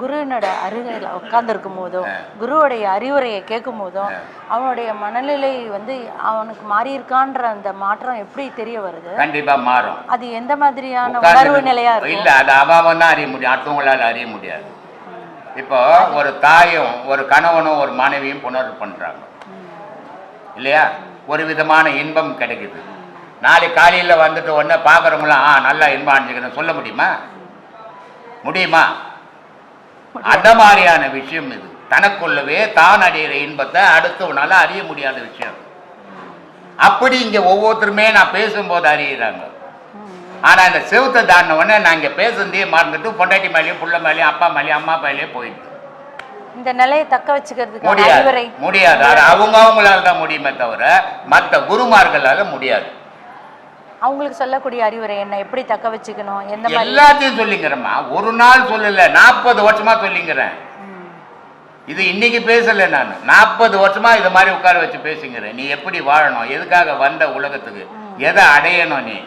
குருவினோட அருகையில் உட்கார்ந்துருக்கும் போதும் குருவுடைய அறிவுரையை கேட்கும் போதும் அவனுடைய மனநிலை வந்து அவனுக்கு மாறி இருக்கான்ற அந்த மாற்றம் எப்படி தெரிய வருது? கண்டிப்பா மாறும். அது எந்த மாதிரியான உணர்வு நிலையா இருக்கும்? இல்ல அது அவன் தான் அறிய முடியும் அடுத்தவங்களால அறிய முடியாது. இப்போ ஒரு தாயும் ஒரு கணவனும் ஒரு மனைவியும் புணர்வு பண்றாங்க. இல்லையா? ஒரு விதமான இன்பம் கிடைக்குது. நாளைக்கு காலையில வந்துட்டு உடனே பார்க்குறவங்களாம் ஆ நல்லா இன்பம் அணிஞ்சுக்கணும் சொல்ல முடியுமா? முடியுமா? அந்த மாதிரியான விஷயம் இது. தனக்குள்ளவே தான் அடையிற இன்பத்தை அடுத்தவனால அறிய முடியாத விஷயம். அப்படி இங்க ஒவ்வொருத்தருமே நான் பேசும்போது அறியிறாங்க. ஆனா இந்த செவுத்தை தாண்டின உடனே நான் இங்க பேசுனதே மறந்துட்டு பொண்டாட்டி மேலேயும் புள்ள மேலேயும் அப்பா மேலேயும் அம்மா மேலேயும் போயிடுது. இந்த நிலையை தக்க வச்சுக்கிறதுக்கு முடியாது. முடியாது. அவங்க அவங்களால தான் முடியுமே தவிர மற்ற குருமார்களால முடியாது. அவங்களுக்கு சொல்லக்கூடிய அறிவுரை என்ன? எப்படி தக்க வச்சுக்கணும்? எந்த மாதிரி? எல்லாத்தையும் சொல்லிங்கிறேம்மா ஒரு நாள் சொல்லல நாற்பது வருஷமா சொல்லிங்கிறேன். இது இன்னைக்கு பேசல நான். நாற்பது வருஷமா இது மாதிரி உட்கார வச்சு பேசுங்கிறேன். நீ எப்படி வாழணும்? எதுக்காக வந்த உலகத்துக்கு? எதை அடையணும் நீ?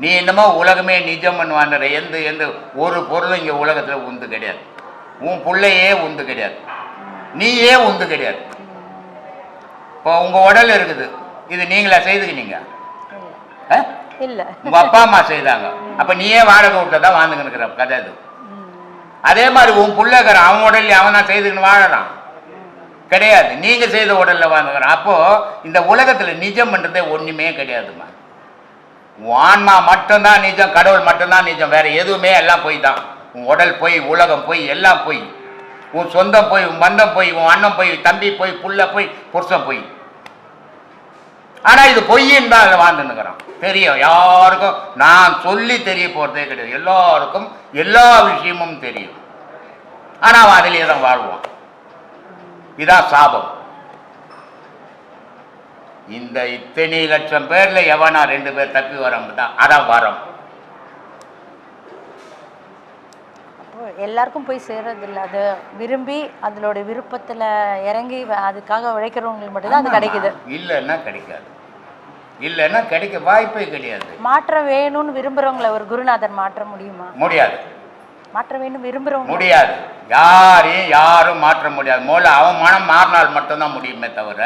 நீ என்னமோ உலகமே நிஜம்னு வாங்குற எந்த எந்த ஒரு பொருளும் இங்க உலகத்துல உந்து கிடையாது. உன் பிள்ளையே உந்து கிடையாது. நீயே உந்து கிடையாது. இப்போ உங்க உடல் இருக்குது. இது நீங்களா செய்துக்கினீங்க? ஆ? இல்ல. உங்க அப்பா அம்மா செய்தாங்க. அப்ப நீயே வாடகை வீட்டில் வாழ்ந்துக்கிற இருக்கிற கதை அது. அதே மாதிரி உன் பிள்ளைக்கிற அவன் உடல்ல அவனா செய்துக்கின்னு வாழறான் கிடையாது. நீங்க செய்த உடல்ல வாழ்ந்துக்கிறான் அப்போ இந்த உலகத்துல நிஜம்ன்றதே ஒண்ணுமே கிடையாதும்மா. உன் ஆன்மா மட்டும்தான் நிஜம் கடவுள் மட்டும்தான் நிஜம். வேற எதுவுமே எல்லாம் போய் தான். உன் உடல் போய் உலகம் போய் எல்லாம் போய். உன் சொந்தம் போய் உன் பந்தம் போய் உன் அண்ணன் போய் தம்பி போய் புள்ள போய் புருஷன் போய். ஆனா இது பொய்ன்னு தான் அதில் வாழ்ந்துன்னுக்குறான் தெரியும் யாருக்கும் நான் சொல்லி தெரிய போறதே கிடையாது. எல்லாருக்கும் எல்லா விஷயமும் தெரியும். ஆனா அவன் அதிலேயே தான் வாழ்வான். இதான் சாபம். இந்த இத்தனை லட்சம் பேர்ல எவனா ரெண்டு பேர் தப்பி வரம் தான் அதான் வரம். எல்லாருக்கும் போய் சேர்றது இல்ல அது விரும்பி அதனோட விருப்பத்துல இறங்கி அதுக்காக உழைக்கிறவங்களுக்கு மட்டும்தான் அது கிடைக்குது. இல்லைன்னா கிடைக்காது. இல்லைன்னா கிடைக்க வாய்ப்பே கிடையாது. மாற்றம் வேணும்னு விரும்புறவங்கள ஒரு குருநாதர் மாற்ற முடியுமா? முடியாது. மாற்ற வேண்டும் விரும்புறவங்க? முடியாது. யாரையும் யாரும் மாற்ற முடியாது. முதல்ல அவன் மனம் மாறினால் மட்டும்தான் முடியுமே தவிர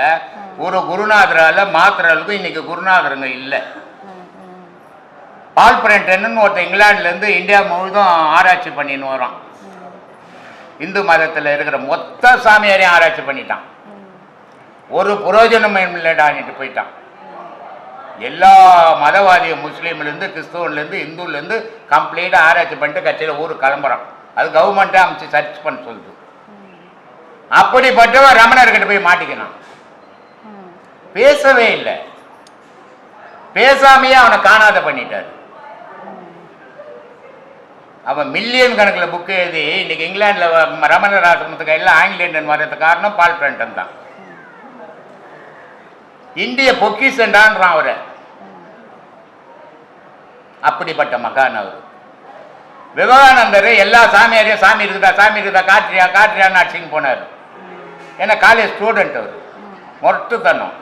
ஒரு குருநாதரால மாத்துற அளவுக்கு இன்னைக்கு குருநாதருங்க இல்லை. பால் பிரண்டன்னு ஒருத்தன் இங்கிலாந்துல இருந்து இந்தியா முழுதும் ஆராய்ச்சி பண்ணின்னு வரான். இந்து மதத்துல இருக்கிற மொத்த சாமியாரையும் ஆராய்ச்சி பண்ணிட்டான். ஒரு புரோஜனம் இல்லடான்ட்டு போயிட்டான். எல்லா மதவாதியும் முஸ்லீம்லேருந்து கிறிஸ்துவன்லேருந்து இந்துலேருந்து கம்ப்ளீட்டாக ஆராய்ச்சி பண்ணிட்டு கட்சியில் ஊருக்கு கிளம்புறான் அது கவர்மெண்ட்டே அமைச்சு சர்ச் பண்ண சொல்லுது. அப்படிப்பட்டவன் ரமணர்கிட்ட போய் மாட்டிக்கினான் பேசவே இல்லை. பேசாமையே அவனை காணாத பண்ணிட்டாரு. அவன் மில்லியன் கணக்கில் புக்கு எழுதி இன்னைக்கு இங்கிலாந்தில் ரமணர் ஆசிரமத்துக்கு எல்லாம் ஆங்கிலேண்டன் வர்றது காரணம் பால் பிரண்டன் தான். இந்திய பொக்கிசண்டான்றான் அவரை. அப்படிப்பட்ட மகான் அவர். விவேகானந்தர் எல்லா சாமியாரையும் சாமி இருக்குதா சாமி இருக்குதா காற்றியா காட்டுறியான்னு அடிச்சுன்னு போனார். ஏன்னா காலேஜ் ஸ்டூடெண்ட் அவர். மொட்டுத்தனம்.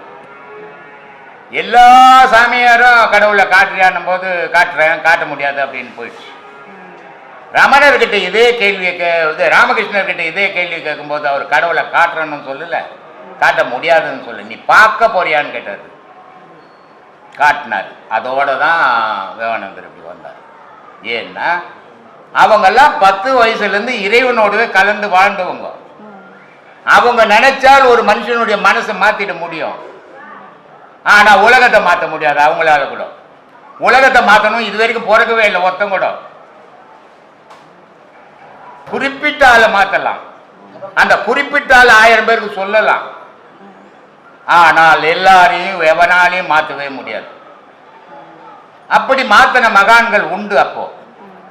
எல்லா சாமியாரும் கடவுளை காட்டுறியான்னும் போது காட்டுறேன் காட்ட முடியாது அப்படின்னு போயிடுச்சு. ரமணர்கிட்ட இதே கேள்வியை கே இது ராமகிருஷ்ணர்கிட்ட இதே கேள்வி கேட்கும்போது அவர் கடவுளை காட்டுறேன்னு சொல்லலை. காட்ட முடியாதுன்னு சொல்லு. நீ பார்க்க போறியான்னு கேட்டார். காட்டினார். அதோட தான் விவேகானந்தர் இப்படி வந்தார். ஏன்னா அவங்கெல்லாம் பத்து வயசுலேருந்து இறைவனோடவே கலந்து வாழ்ந்தவங்க. அவங்க நினைச்சால் ஒரு மனுஷனுடைய மனசை மாத்திட முடியும். ஆனா உலகத்தை மாற்ற முடியாது அவங்களால கூட. உலகத்தை மாற்றணும் இது வரைக்கும் பிறக்கவே இல்லை ஒருத்தன் கூட. குறிப்பிட்ட ஆளை மாற்றலாம் அந்த குறிப்பிட்ட ஆள் ஆயிரம் பேருக்கு சொல்லலாம். ஆனால் எல்லாரையும் எவனாலையும் மாற்றவே முடியாது. அப்படி மாத்தின மகான்கள் உண்டு அப்போ.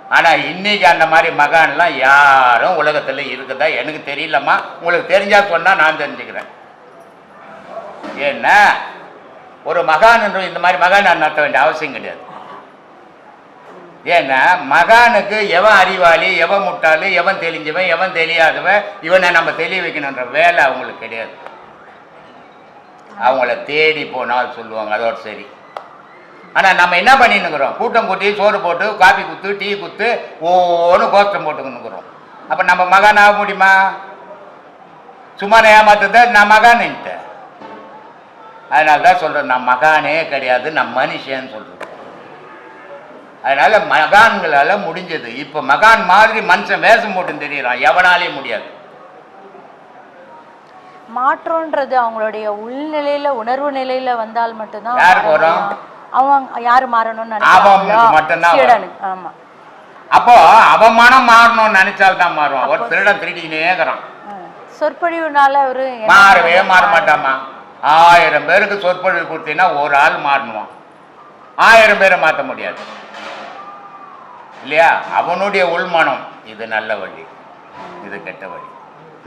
ஆனா இன்னைக்கு அந்த மாதிரி மகான்லாம் யாரும் உலகத்தில் இருக்குதா? எனக்கு தெரியலம்மா. உங்களுக்கு தெரிஞ்சா சொன்னா நான் தெரிஞ்சுக்கிறேன். ஏன்னா ஒரு மகான் என்று இந்த மாதிரி மகான் நடத்த வேண்டிய அவசியம் கிடையாது. ஏன்னா மகானுக்கு எவன் அறிவாளி எவன் முட்டாளு எவன் தெளிஞ்சவன் எவன் தெரியாதவன் இவனை நம்ம தெளிய வைக்கணுன்ற வேலை அவங்களுக்கு கிடையாது. அவங்கள தேடி போனால் சொல்லுவாங்க அதோட சரி. ஆனால் நம்ம என்ன பண்ணின்னுக்குறோம் கூட்டம் கூட்டி சோறு போட்டு காபி குத்து டீ குத்து ஓன்னு கோஷ்டம் போட்டுக்கணுங்கிறோம் அப்போ நம்ம மகான் ஆக முடியுமா? சும்மா ஏமாத்துத நான் மகான்ட்டேன் அதனால தான் சொல்கிறேன் நான் மகானே கிடையாது நான் மனுஷன்னு சொல்கிறேன் அதனால மகான்களால் முடிஞ்சது. இப்போ மகான் மாதிரி மனுஷன் வேஷம் போட்டு தெரியறான். எவனாலேயும் முடியாது. மாற்றம்ன்றது அவங்களுடைய உள்நிலையில உணர்வு நிலையில வந்தால் மட்டும்தான்? அவங்க யாரு மாறணும்னு. சீடனுக்கு ஆமா. அப்போ அவன் மனம் மாறணும்னு நினைச்சால்தான் மாறுவான். ஒரு திருடன் திருடினே இருக்கிறான். சொற்பொழிவுனால அவரு மாறவே? மாற மாட்டாமா ஆயிரம் பேருக்கு சொற்பொழிவு கொடுத்தீங்கன்னா ஒரு ஆள் மாறணுவான். ஆயிரம் பேரை மாற்ற முடியாது. இல்லையா? அவனுடைய உள்மனம் இது நல்ல வழி. இது கெட்ட வழி.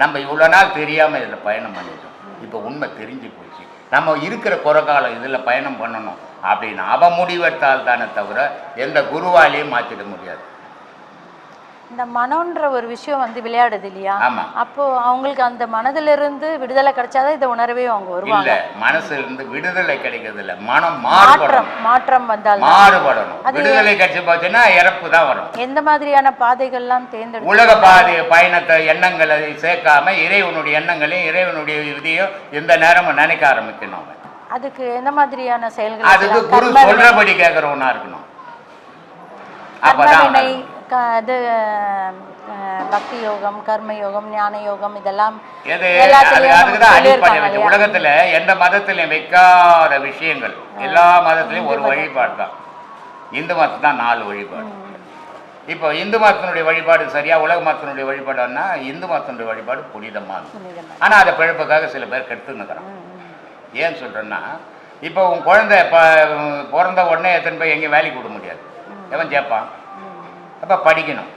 நம்ம இவ்வளோ நாள் தெரியாமல் இதில் பயணம் பண்ணிட்டோம். இப்போ உண்மை தெரிஞ்சு போச்சு. நம்ம இருக்கிற குறைக்காலம் இதில் பயணம் பண்ணணும் அப்படின்னு அவன் முடிவெடுத்தால் தானே தவிர எந்த குருவாலையும் மாற்றிட முடியாது. இந்த மனம்ன்ற ஒரு விஷயம் வந்து விளையாடுது இல்லையா. அப்போ அவங்களுக்கு அந்த மனதிலிருந்து விடுதலை கிடைச்சாதான் இதை உணரவே அவங்க வருவாங்க. மனசுல இருந்து விடுதலை கிடைக்கிறது இல்லை மனம் மாற்றம் மாற்றம் வந்தால் மாறுபடணும். விடுதலை கிடைச்சி போச்சுன்னா இறப்பு தான் வரும். எந்த மாதிரியான பாதைகள்லாம் தேர்ந்தெடுத்து உலக பாதை பயணத்தை எண்ணங்களை சேர்க்காம இறைவனுடைய எண்ணங்களையும் இறைவனுடைய விதியும் எந்த நேரமும் நினைக்க ஆரம்பிக்கணும். அதுக்கு எந்த மாதிரியான செயல்கள் அதுக்கு? குரு சொல்றபடி கேட்கறவனா இருக்கணும். அப்பதான் க- இது பக்தி யோகம் கர்ம யோகம் ஞான யோகம் இதெல்லாம்? உலகத்துல எந்த மதத்திலையும் வைக்காத விஷயங்கள். எல்லா மதத்திலையும் ஒரு வழிபாடு தான். இந்து மதம் தான் நாலு வழிபாடு. இப்போ இந்து மதத்தினுடைய வழிபாடு சரியா உலக மதத்தினுடைய வழிபாடுன்னா இந்து மதத்தினுடைய வழிபாடு புனிதமானது புனிதமா. ஆனா அதை பிழப்புக்காக சில பேர் கெடுத்துன்னுக்குறான் ஏன் சொல்றேன்னா இப்போ உன் குழந்தை இப்போ பிறந்த உடனே எத்தனை போய் எங்கேயும் வேலைக்கு விட முடியாது. எவன் கேட்பான் அப்போ படிக்கணும்.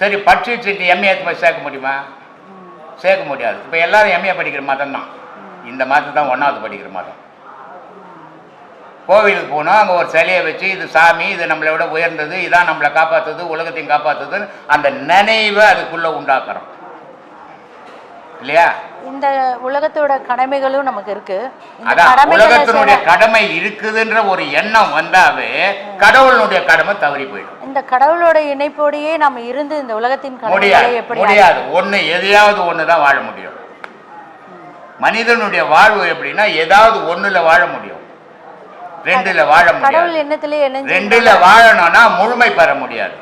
சரி படிச்சுட்டு எம்ஏ போய் சேர்க்க முடியுமா? சேர்க்க முடியாது. இப்போ எல்லாரும் எம்ஏ படிக்கிற மதம் தான். இந்த மதம் தான் ஒன்றாவது படிக்கிற மதம். கோவிலுக்கு போனால் அங்கே ஒரு சிலையை வச்சு இது சாமி இது நம்மளை விட உயர்ந்தது இதான் நம்மளை காப்பாற்றுது உலகத்தையும் காப்பாற்றுதுன்னு அந்த நினைவை அதுக்குள்ளே உண்டாக்குறோம். இல்லையா? இந்த உலகத்தோட கடமைகளும் நமக்கு இருக்கு. அதான் உலகத்தினுடைய கடமை இருக்குதுன்ற ஒரு எண்ணம் வந்தாவே கடவுளுடைய கடமை தவறி போயிடும். இந்த கடவுளோட இணைப்போடையே நம்ம இருந்து இந்த உலகத்தின் கடமைகளை எப்படி முடியாது. ஒண்ணு எதையாவது ஒன்று தான் வாழ முடியும். மனிதனுடைய வாழ்வு எப்படின்னா ஏதாவது ஒண்ணுல வாழ முடியும். ரெண்டுல வாழ முடியாது. ரெண்டுல வாழணும்னா முழுமை பெற முடியாது.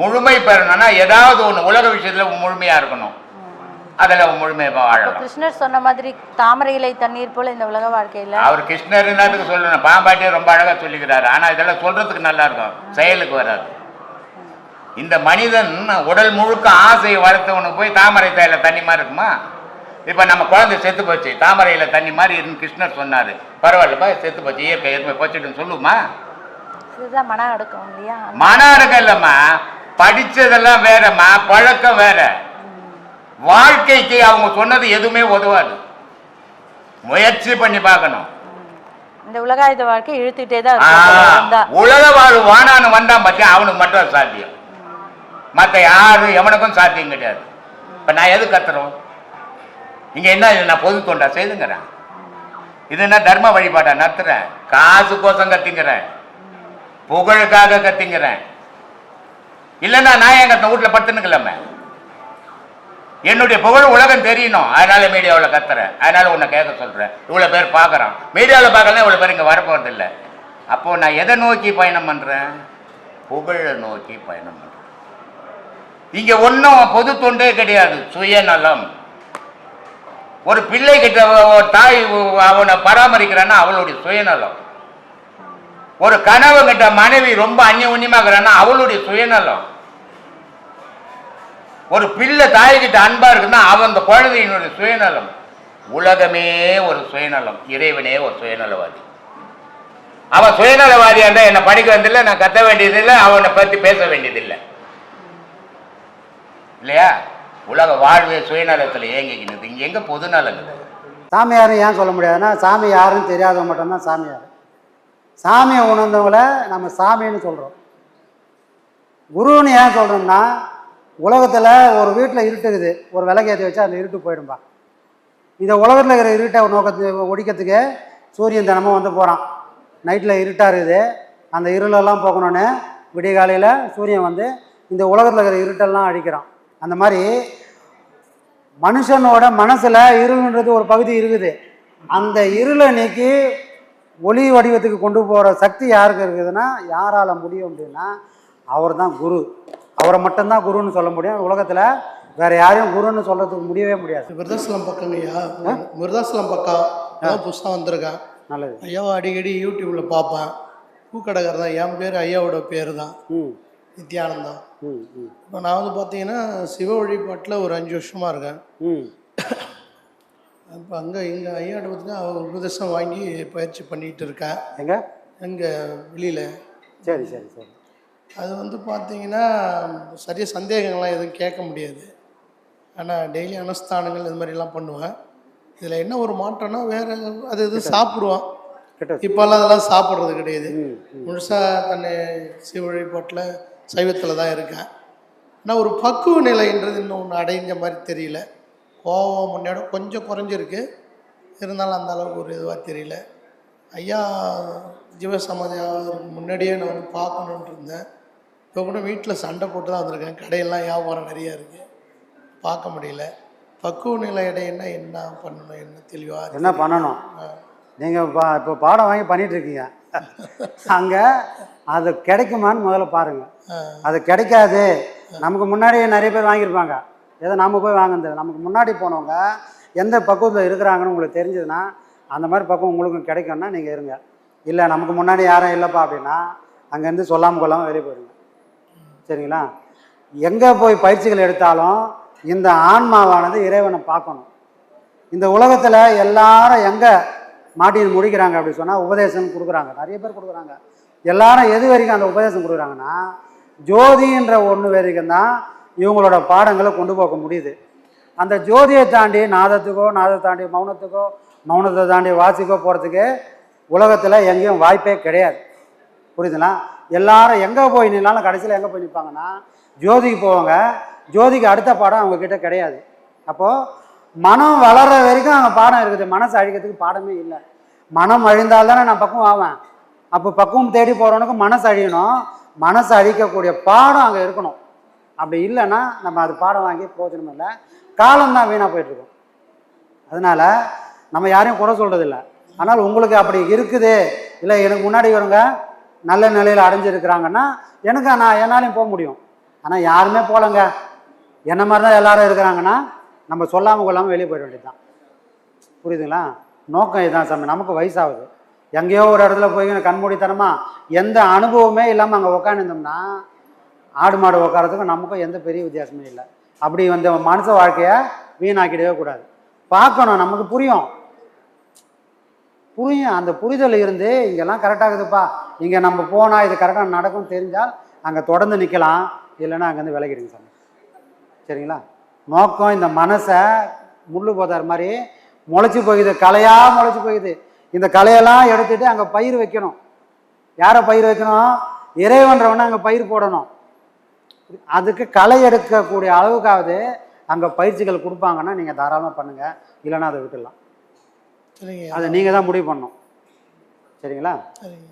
முழுமை பெறணும்னா ஏதாவது ஒண்ணு உலக விஷயத்துல முழுமையா இருக்கணும். அதுல முழுமையா இப்ப வாழலாம். கிருஷ்ணர் சொன்ன மாதிரி தாமரை இலை தண்ணீர் போல இந்த உலக வாழ்க்கையில அவர் கிருஷ்ணர் என்னத்துக்கு சொல்லணும். பாம்பாட்டியே ரொம்ப அழகா சொல்லிக்கிறாரு. ஆனா இதெல்லாம் சொல்றதுக்கு நல்லா இருக்கும். செயலுக்கு வராது. இந்த மனிதன் உடல் முழுக்க ஆசையை வளர்த்தவனுக்கு போய் தாமரை தாயில தண்ணி மாதிரி இருக்குமா? இப்ப நம்ம குழந்தை செத்து போச்சு. தாமரையில தண்ணி மாதிரி இருந்து கிருஷ்ணர் சொன்னாரு. பரவாயில்லப்பா செத்து போச்சு. இயற்கை எதுவுமே போச்சுட்டுன்னு சொல்லுமா? இதுதான் மன அடக்கம் இல்லையா? மன அடக்கம் இல்லம்மா. படிச்சதெல்லாம் வேறம்மா. பழக்கம் வேற. வாழ்க்கைக்கு அவங்க சொன்னது எதுவுமே உதவாது. முயற்சி பண்ணி பார்க்கணும். இந்த உலகாயுத வாழ்க்கை இழுத்துட்டே தான். உலக வாழ் வானான்னு வந்தான் பத்தியா அவனுக்கு மட்டும் சாத்தியம். மற்ற யாரும் எவனுக்கும் சாத்தியம் கிடையாது. இப்ப நான் எது கத்துறோம்? இங்க என்ன நான் பொது தொண்டா? செய்துங்கிறேன். இது என்ன தர்ம வழிபாட்டா? நடத்துறேன். காசுக்கோசம் கத்திங்கிறேன். புகழுக்காக கத்திங்கிறேன். இல்லைன்னா நான் எங்க வீட்டுல படுத்துனுக்கலாமே என்னுடைய புகழ் உலகம் தெரியணும் அதனால மீடியாவில் கத்துறேன். அதனால உன்னை கேட்க சொல்கிறேன் இவ்வளோ பேர் பார்க்குறான். மீடியாவில் பார்க்கலாம் இவ்வளோ பேர் இங்கே வரப்போறது இல்லை அப்போ நான் எதை நோக்கி பயணம் பண்ணுறேன் புகழை நோக்கி பயணம் பண்ணுறேன் இங்கே ஒன்றும் பொது தொண்டே கிடையாது. சுயநலம். ஒரு பிள்ளை கிட்ட தாய் அவனை பராமரிக்கிறான்னா அவளுடைய சுயநலம். ஒரு கணவன் கிட்ட மனைவி ரொம்ப அந்நியமாக அவளுடைய சுயநலம். ஒரு பிள்ளை தாய்கிட்ட அன்பா இருக்குன்னா அவன் அந்த குழந்தையினுடைய சுயநலம். உலகமே ஒரு சுயநலம். இறைவனே ஒரு சுயநலவாதி. அவன் சுயநலவாதியா இருந்தா என்னை படிக்க வேண்டியதில்லை நான் கத்த வேண்டியதில்லை அவனை பத்தி பேச வேண்டியதில்லை. இல்லையா? உலக வாழ்வே சுயநலத்தில் ஏங்கிக்கினது இங்க எங்க பொதுநலங்குது சாமியாரும் ஏன் சொல்ல முடியாதுன்னா சாமி யாருன்னு தெரியாதவங்க மட்டும்தான் சாமியார். சாமியை உணர்ந்தவங்கள நம்ம சாமின்னு சொல்கிறோம் குருன்னு ஏன் சொல்கிறோம்னா உலகத்தில் ஒரு வீட்டில் இருட்டுக்குது ஒரு விலகேற்றி வச்சா அந்த இருட்டு போயிடும்பா. இந்த உலகத்தில் இருக்கிற இருட்டை நோக்கத்து ஒடிக்கிறதுக்கு சூரியன் தினமும் வந்து போகிறான் நைட்டில் இருட்டாக இருக்குது. அந்த இருளெல்லாம் போகணுன்னு விடிய காலையில் சூரியன் வந்து இந்த உலகத்தில் இருக்கிற இருட்டெல்லாம் அழிக்கிறான். அந்த மாதிரி மனுஷனோட மனசில் இருள்ன்றது ஒரு பகுதி இருக்குது. அந்த இருளை நீக்கி ஒளி வடிவத்துக்கு கொண்டு போகிற சக்தி யாருக்கு இருக்குதுன்னா யாரால் முடியும் அப்படின்னா அவர் தான் குரு. அவரை மட்டும்தான் குருன்னு சொல்ல முடியும். உலகத்தில் வேற யாரையும் குருன்னு சொல்கிறதுக்கு முடியவே முடியாது. விருதாசலம் பக்கங்கய்யா விருதாசலம் பக்கம் அதான் புதுசாக வந்திருக்கேன். நல்லது. ஐயாவை அடிக்கடி யூடியூப்பில் பார்ப்பேன். பூக்கடைக்காரர் தான். என் பேர் ஐயாவோட பேர் தான் நித்யானந்தம். இப்போ நான் வந்து பார்த்தீங்கன்னா சிவ வழிபாட்டில் ஒரு அஞ்சு வருஷமாக இருக்கேன். இப்போ அங்கே இங்கே ஐயாட்ட பார்த்தீங்கன்னா அவர் உபதேசம் வாங்கி பயிற்சி பண்ணிகிட்டு இருக்கேன். எங்க? எங்கே வெளியில். சரி சரி சரி. அது வந்து பார்த்தீங்கன்னா சரியாக சந்தேகங்கள்லாம் எதுவும் கேட்க முடியாது. ஆனால் டெய்லி அனுஷ்டானங்கள் இது மாதிரிலாம் பண்ணுவேன். இதில் என்ன ஒரு மாற்றம்னா வேறு அது இது சாப்பிடுவான். இப்போல்லாம் அதெல்லாம் சாப்பிட்றது கிடையாது. முழுசாக தன்னை சிவ வழிபாட்டில் சைவத்தில் தான் இருக்கேன். ஆனால் ஒரு பக்குவ நிலைன்றது இன்னும் ஒன்று அடைஞ்ச மாதிரி தெரியல. கோவம் முன்னோட கொஞ்சம் குறைஞ்சிருக்கு. இருந்தாலும் அந்த அளவுக்கு ஒரு இதுவாக தெரியல. ஐயா ஜீவசமாதிக்கு முன்னாடியே நான் வந்து பார்க்கணுன்ட்டு இருந்தேன். இப்போ கூட வீட்டில் சண்டை போட்டு தான் வந்திருக்கேன். கடையெல்லாம் வியாபாரம் நிறையா இருக்குது பார்க்க முடியல. பக்குவ நிலை அடையன்னா என்ன பண்ணணும் என்ன தெளிவாக என்ன பண்ணணும்? நீங்கள் பா இப்போ பாடம் வாங்கி பண்ணிட்டு இருக்கீங்க. அங்கே அது கிடைக்குமான்னு முதல்ல பாருங்கள் அது கிடைக்காது. நமக்கு முன்னாடியே நிறைய பேர் வாங்கியிருப்பாங்க. ஏதோ நம்ம போய் வாங்குறது நமக்கு முன்னாடி போனவங்க எந்த பக்குவத்தில் இருக்கிறாங்கன்னு உங்களுக்கு தெரிஞ்சதுன்னா அந்த மாதிரி பக்குவம் உங்களுக்கும் கிடைக்கும்னா நீங்கள் இருங்க. இல்லை நமக்கு முன்னாடி யாரும் இல்லைப்பா அப்படின்னா அங்கேருந்து சொல்லாமல் கொள்ளாமல் வெளியே போயிடுங்க சரிங்களா? எங்கே போய் பயிற்சிகள் எடுத்தாலும் இந்த ஆன்மாவானது இறைவனை பார்க்கணும். இந்த உலகத்தில் எல்லாரும் எங்கே மாட்டின்னு முடிக்கிறாங்க அப்படின்னு சொன்னால் உபதேசம் கொடுக்குறாங்க. நிறைய பேர் கொடுக்குறாங்க. எல்லாரும் எது வரைக்கும் அந்த உபதேசம் கொடுக்குறாங்கன்னா ஜோதின்ற ஒன்று வரைக்கும் தான் இவங்களோட பாடங்களை கொண்டு போக முடியுது. அந்த ஜோதியை தாண்டி நாதத்துக்கோ நாதத்தை தாண்டி மௌனத்துக்கோ மௌனத்தை தாண்டி வாசிக்கோ போகிறதுக்கு உலகத்தில் எங்கேயும் வாய்ப்பே கிடையாது. புரியுதுங்களா எல்லாரும் எங்கே போய் நின்னாலும் கடைசியில் எங்கே போய் நிற்பாங்கன்னா ஜோதிக்கு போவாங்க. ஜோதிக்கு அடுத்த பாடம் அவங்கக்கிட்ட கிடையாது. அப்போது மனம் வளர்ற வரைக்கும் அங்கே பாடம் இருக்குது. மனசு அழிக்கிறதுக்கு பாடமே இல்லை. மனம் அழிந்தால் தானே நான் பக்குவம் ஆவேன். அப்போ பக்குவம் தேடி போகிறவனுக்கு மனசு அழியணும். மனசு அழிக்கக்கூடிய பாடம் அங்கே இருக்கணும். அப்படி இல்லைன்னா நம்ம அது பாடம் வாங்கி பிரயோஜனம் இல்லை. காலம்தான் வீணாக போயிட்டுருக்கோம். அதனால நம்ம யாரையும் குறை சொல்கிறது இல்லை ஆனால் உங்களுக்கு அப்படி இருக்குது. இல்லை எனக்கு முன்னாடி வருங்க. நல்ல நிலையில் அடைஞ்சிருக்கிறாங்கன்னா எனக்கு நான் என்னாலையும் போக முடியும். ஆனால் யாருமே போகலங்க. என்ன மாதிரி தான் எல்லாரும் இருக்கிறாங்கன்னா நம்ம சொல்லாமல் கொள்ளாமல் வெளியே போயிட வேண்டியதுதான். புரியுதுங்களா? நோக்கம் இதுதான் சாமி. நமக்கு வயசாகுது. எங்கேயோ ஒரு இடத்துல போய் கண்மூடித்தனமாக எந்த அனுபவமே இல்லாமல் அங்கே உக்காந்துருந்தோம்னா ஆடு மாடு உக்காரத்துக்கும் நமக்கும் எந்த பெரிய வித்தியாசமே இல்லை. அப்படி வந்து மனுஷ வாழ்க்கையை வீணாக்கிடவே கூடாது. பார்க்கணும். நமக்கு புரியும். புரியும் அந்த புரிதல் இருந்து இங்கெல்லாம் கரெக்டாகுதுப்பா இங்கே நம்ம போனால் இது கரெக்டாக நடக்கும் தெரிஞ்சால் அங்கே தொடர்ந்து நிற்கலாம். இல்லைன்னா அங்கேருந்து விலகிடுங்க சாமி. சரிங்களா? நோக்கம் இந்த மனசை முள்ளு போதார் மாதிரி முளைச்சி போகுது களையாக முளைச்சி போகுது. இந்த களையெல்லாம் எடுத்துட்டு அங்கே பயிர் வைக்கணும். யாரை பயிர் வைக்கணும்? இறைவன்றவனை அங்கே பயிர் போடணும். அதுக்கு களை எடுக்கக்கூடிய அளவுக்காவது அங்கே பயிற்சிகள் கொடுப்பாங்கன்னா நீங்கள் தாராளமாக பண்ணுங்கள் இல்லைன்னா அதை விட்டுடலாம். அதை நீங்கள் தான் முடிவு பண்ணணும். சரிங்களா? சரிங்க.